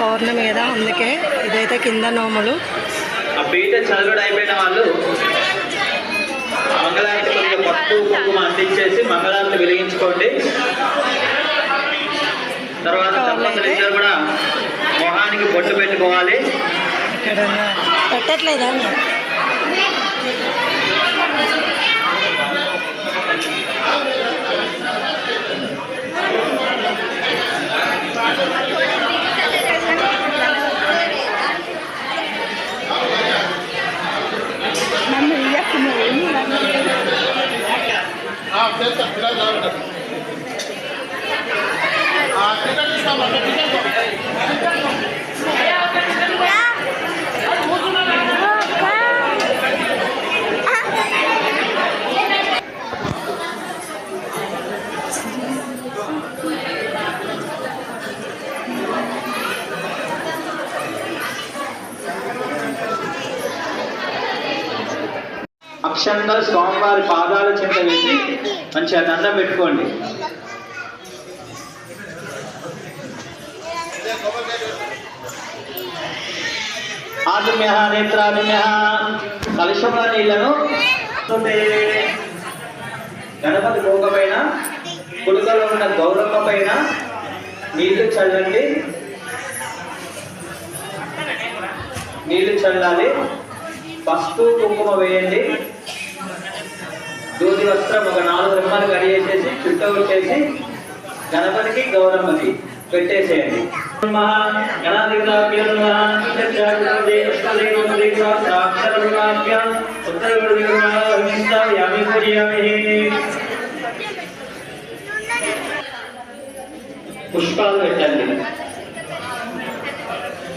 పౌర్ణమి కదా అందుకే ఇదైతే కింద నోములు. చదువుడు అయిపోయిన వాళ్ళు మంగళారతి కొద్దిగా పట్టు కుంకుమ అందించేసి మంగళారతి వెలిగించుకోండి. తర్వాత ఇద్దరు కూడా మొహానికి బొట్టు పెట్టుకోవాలి. పెట్టట్లేదా? నన్ను ఇయ్యకు నువ్వు స్వచ్ఛంగా స్వామివారి పాదాల చింత వేసి మంచిగా దండం పెట్టుకోండి. ఆదిమ్య నేత్రాదిమ్య కలుషముల నీళ్ళను గణపతి లోక కుడుకలో ఉన్న గౌరమ్మ పైన నీళ్ళు చల్లండి. నీళ్ళు చల్లాలి. పసుపు కుంకుమ వేయండి. దూది వస్త్రం ఒక నాలుగు రెమ్మలు కడిగేసేసి చుట్ట వచ్చేసి గణపతికి గౌరమ్మకి పెట్టేసేయండి పుష్పాలు పెట్టండి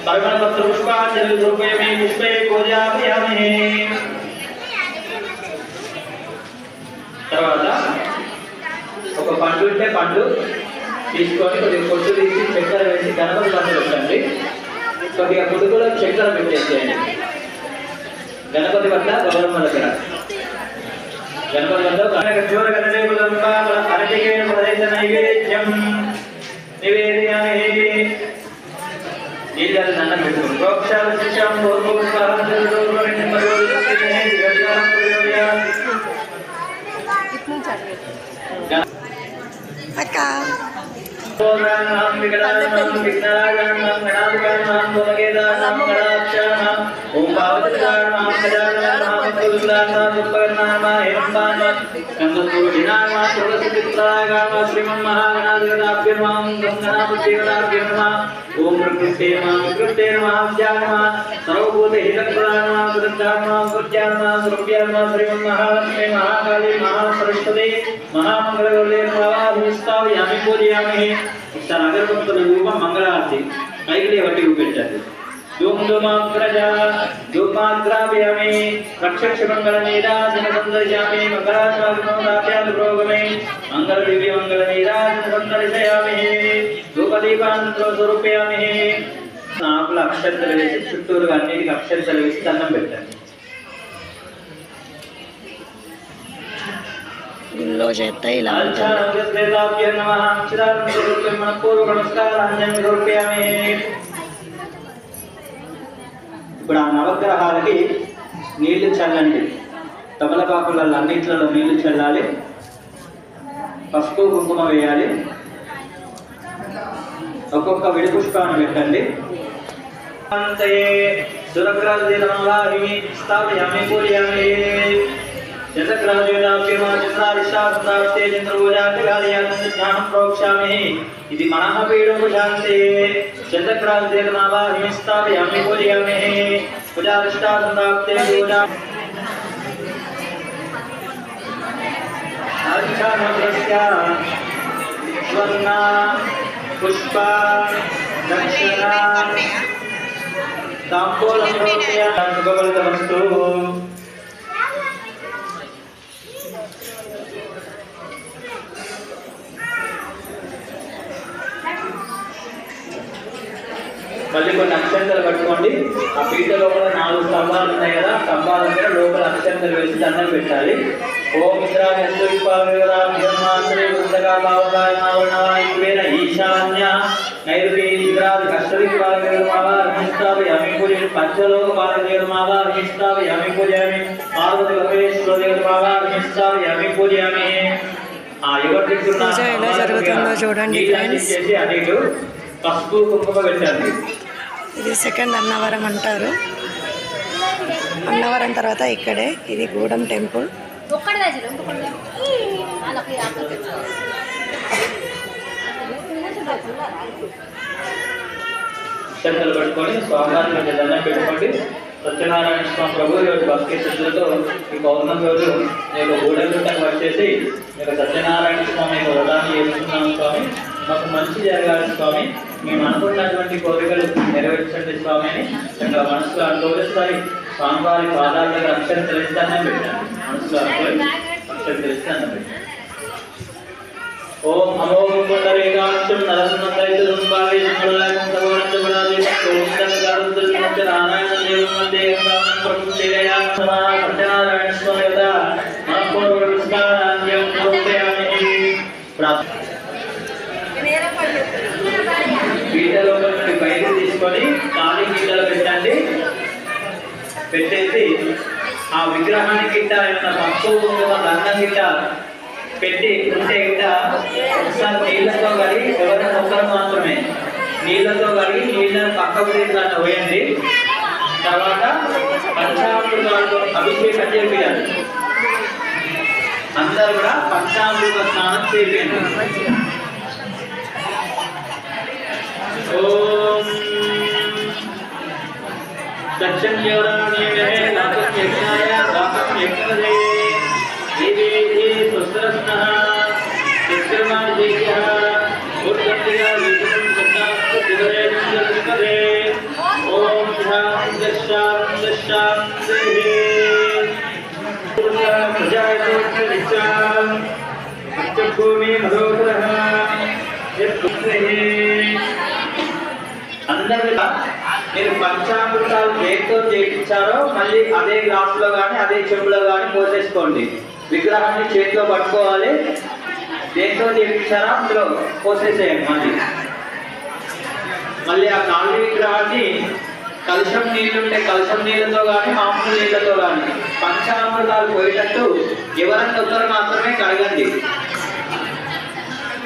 పరిమళపత్ర పుష్పాంజలి రూపేమి పుష్పే పూజామ్యామి తర్వాత ఒక పండు ఉంటే పండు తీసుకొని కొద్దిగా పొట్టు తీసి చక్కెర వేసి గణపతి పండు పెట్టండి కొద్దిగా కుదుకులో చక్కెర పెట్టేసేయండి. గణపతి వద్ద గౌరమ్మ దగ్గర గణపతి వద్ద महामंगल ओम विघ्नानां विघ्नाराजानां गणाधिकानां गोमकेदानां गणाक्षाणां ॐ पावतकानां गजानानां कुलुलानां उपकरणानां हेम्बानां कन्दुपूजिनानां सुरसुचित्रागानां श्रीमन्महागणाधिगणाभ्यो नमः गङ्गनापतिगणाभ्यो नमः ॐ प्रकृते नमः प्रकृते नमः ज्ञानमा सर्वभूतहितप्रदानां कृतानां कृत्यानां कृत्यानां श्रीमन्महालक्ष्मी महाकाली महासरस्वती महामङ्गलगौरे नमः భావాభిస్తావయామి పూజయామి తన అగరబత్తుల రూపం మంగళారతి. పైకి వట్టి చూపించండి ధూమ్ ధూమాగ్రజ ధూమాగ్రాభ్యామి రక్షక్ష మంగళ నీరాజన సందర్శయామి మంగళాచార్యాలు ప్రోగమే. మంగళ దివ్య మంగళ నీరాజన సందర్శయామి ధూపదీపాంతర స్వరూపయామి అక్షంతలు వేసి చుట్టూరు అన్నిటికి అక్షంతలు వేసి దండం పెట్టండి. గుళ్ళో చేస్తే ఇలా ఉంటుంది. ఇప్పుడు ఆ నవగ్రహాలకి నీళ్ళు చల్లండి. తమలపాకులలో అన్నిట్లలో నీళ్ళు చల్లాలి. పసుపు కుంకుమ వేయాలి. ఒక్కొక్క విడి పుష్పాన్ని పెట్టండి. సురగ్రాజీ స్థాపయామి जनक राजेना प्रेमा जितना विश्वास तापते चंद्रोजा निगालिया ज्ञान प्रोक्षामि इति मनः पीडं प्रशान्ते जनक राजेन नावा हिमस्तापयामि पूजयामि पूजा दृष्टा तापते पूजा अर्चनद्रस्या स्वर्णा पुष्पा दक्षिणा ताम्बूलमस्तु మళ్ళీ కొన్ని అక్షంతలు పట్టుకోండి ఆ పీట లోపల నాలుగు స్తంభాలు ఉన్నాయి కదా స్తంభాల దగ్గర లోపల అక్షంతలు వేసి దండం పెట్టాలి ఓం ఇంద్రాయ ఈశాన్య నైరుతి కష్టరి పాలయామి పూజ పంచలోక పాలయామి పూజయామి పార్వతి పరమేశ్వరదేవామి పూజయామి ఆ ఎవరు చూడండి friends. పసుపు కుంకుమ పెట్టండి. ఇది సెకండ్ అన్నవరం అంటారు. అన్నవరం తర్వాత ఇక్కడే ఇది గూడెం టెంపుల్. చెక్కలు పెట్టుకొని పెట్టుకోండి. సత్యనారాయణ స్వామి ప్రభు యొక్క భక్తి శ్రద్ధలతో ఈ పౌర్ణమి రోజు నేను గూడెంగుంటకు వచ్చేసి మీకు సత్యనారాయణ స్వామి యొక్క చేస్తున్నాము స్వామి. మాకు మంచి జరగాలి స్వామి. మేము అనుకున్నటువంటి కోరికలు నెరవేర్చండి స్వామి అని ఇంకా మనసులో అనుకోసారి స్వామివారి పాదాల దగ్గర అక్షరం తెలుస్తానని పెట్టాను మనసులో అనుకోని అక్షరం తెలుస్తానని పెట్టాను ఓం అమో పుండరీకాక్షం నరసింహదైతం భావే మంగళాయం సర్వణందమనాది ఓం సంగారుద్ర నమస్తే నారాయణ దేవం వందే గంగానం ప్రభుదేయా పెట్టేసి ఆ విగ్రహానికి గిట్ట ఏమైనా పక్షులు కుంకుమ దండం గిట్ట పెట్టి ఉంటే గిట్ట ఒకసారి నీళ్ళతో కడిగి ఎవరైనా ఒక్కరు మాత్రమే నీళ్ళతో కడిగి నీళ్ళని పక్కకు తీసుకుని పోయండి. తర్వాత పంచామృతాలతో అభిషేకం చేయాలి అందరూ కూడా పంచామృత స్నానం చేయండి ఓం दक्षिण की ओर नियम दातक यज्ञाय दातक यज्ञे देवी जी सुस्रस्तः विक्रमादित्यः गुरुदत्तया विक्रम सत्तास्त दिगरे दिगरे ओम ध्यान दशाम दशाम देवी प्रजायतो कृष्णाम अष्टभूमि भरोग्रह यत् कुत्रे अंदर का మీరు పంచామృతాలు దేంతో చేయించారో మళ్ళీ అదే గ్లాసులో కానీ అదే చెంబులో కానీ పోసేసుకోండి. విగ్రహాన్ని చేతిలో పట్టుకోవాలి. దేంతో చేయించారో అందులో పోసేసేయండి మళ్ళీ. మళ్ళీ ఆ కాళీ విగ్రహాన్ని కలుషం నీళ్ళుంటే కలుషం నీళ్ళతో కానీ మామూలు నీళ్ళతో కానీ పంచామృతాలు పోయేటట్టు ఎవరైనా ఒకరు మాత్రమే కడగండి.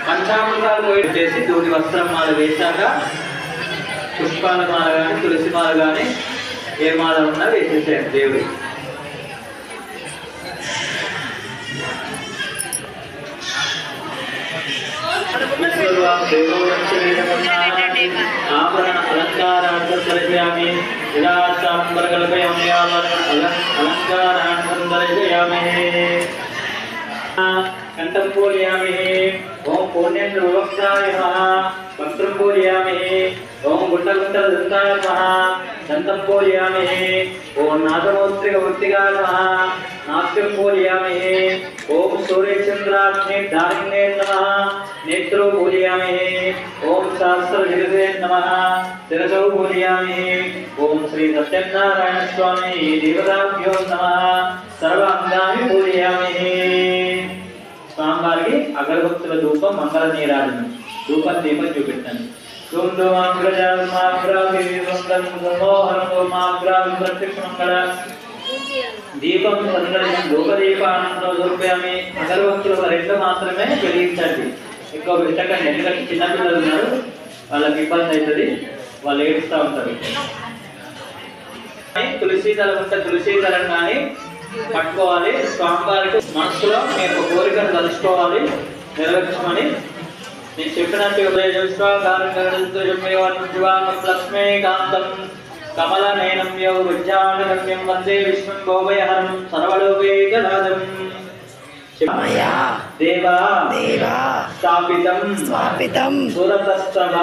పంచామృతాలు పోయి చేసి దూడి వస్త్రం వాళ్ళు వేశాక పుష్పాల మాల కానీ తులసి మాల కానీ ఏ మాల ఉన్నా వేసేసేయండి దేవుడి. ఆభరణ అలంకారాన్ని దర్శయామి విలాసాంబర కల్పయామి అలంకారార్థం దర్శయామి కంఠం పూజయామి ఓం పూర్ణేంద్ర వివక్షాయ నమః. వస్త్రం ఓం గుండగుండ గుండ దంతాయ దంతం పూజయామి ఓం నాదమోత్రిక వృత్తిగా నమః నాస్యం పూజయామి ఓం సూర్యచంద్రాగ్ని దారిణ్యే నమ నేత్రో పూజయామి ఓం శాస్త్ర జగదే నమః శిరసౌ పూజయామి ఓం శ్రీ సత్యనారాయణ స్వామి దేవతాభ్యో నమః సర్వాంగాన్ని పూజయామి స్వామివారికి అగరబత్తుల ధూపం మంగళ నీరాజనం. ధూపం దీపం చూపెట్టండి. దీపం సందర్శనం ధూపదీపానంతో చూపామి అగరబత్తులు ఒక రెండు మాత్రమే వెలిగించండి. ఎక్కువ పెట్టకండి ఎందుకంటే చిన్నపిల్లలు ఉన్నారు వాళ్ళకి ఇబ్బంది అవుతుంది వాళ్ళు ఏడుస్తూ ఉంటారు. కానీ తులసి దళం ఉంటే తులసి దళం కానీ పట్టుకోవాలి. స్వామివారికి మనసులో మీరు ఒక కోరికను తలుచుకోవాలి నెరవేర్చమని చెప్పినట్టు లక్ష్మీ కాంతం కమల నయనం యో విద్యానగమ్యం వందే విష్ణుం గోపయహరం సర్వలోకైకనాథం దేవా. దేవా. స్థాపితం. స్వాపితం సురతస్తవ.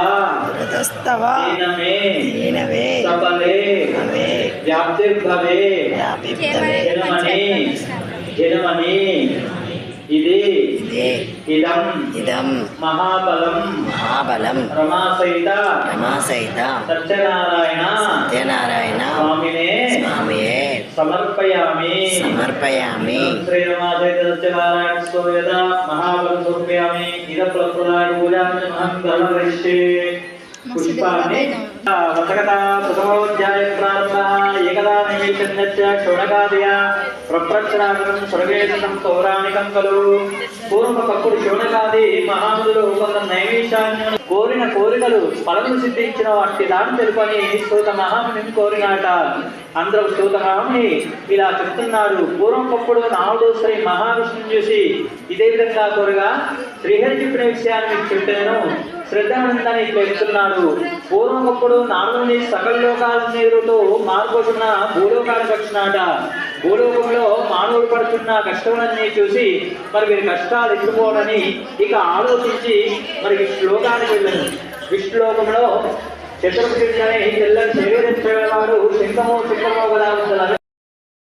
వృతస్తవ దీనమే. దీనవే సఫలే అవే వ్యాప్తిర్భవే. వ్యాపిప్తవే జనమని. జనమని. ఇది. ఇదే. ఇదం. మహాబలం. మహాబలం. రమాసహిత రమాసహిత సత్యనారాయణ. సత్యనారాయణ. స్వామినే. స్వామియే. సమర్పయామి. సమర్పయామి. శ్రీరమాసహిత సత్యనారాయణ స్వామి మహాబలం సమర్పయామి. ఇద పూజామహం ధర్మరిష్యే పుష్పాన్ని పౌరాణికం కలు పూర్వకప్పుడు మహాములు నైవేశాన్ని కోరిన కోరికలు ఫలములు సిద్ధించిన వాటి దాన్ని తెలుపని సూత మహాముని కోరినాట. అందరూ సూత మహాముని ఇలా చెప్తున్నాడు పూర్వకప్పుడు నాలుగు శ్రీ మహావిష్ణుని చూసి ఇదే విధంగా కోరగా శ్రీహరి చెప్పిన విషయాన్ని మీకు చెప్పాను. శ్రద్ధానందని పూర్వం పూర్వకప్పుడు నాలుగుని సకల లోకాల నీరుతో మారుపోతున్న భూలోకానికి వచ్చినాట భూలోకంలో మానవుడు పడుతున్న కష్టములన్నీ చూసి మరి వీరి కష్టాలు ఎత్తుకోవడని ఇక ఆలోచించి మరి శ్లోకానికి వెళ్ళాను విష్ణులోకంలో చతుర్భుజుడనే తెల్లని శరీరం వాడు సింహము సింహము కదా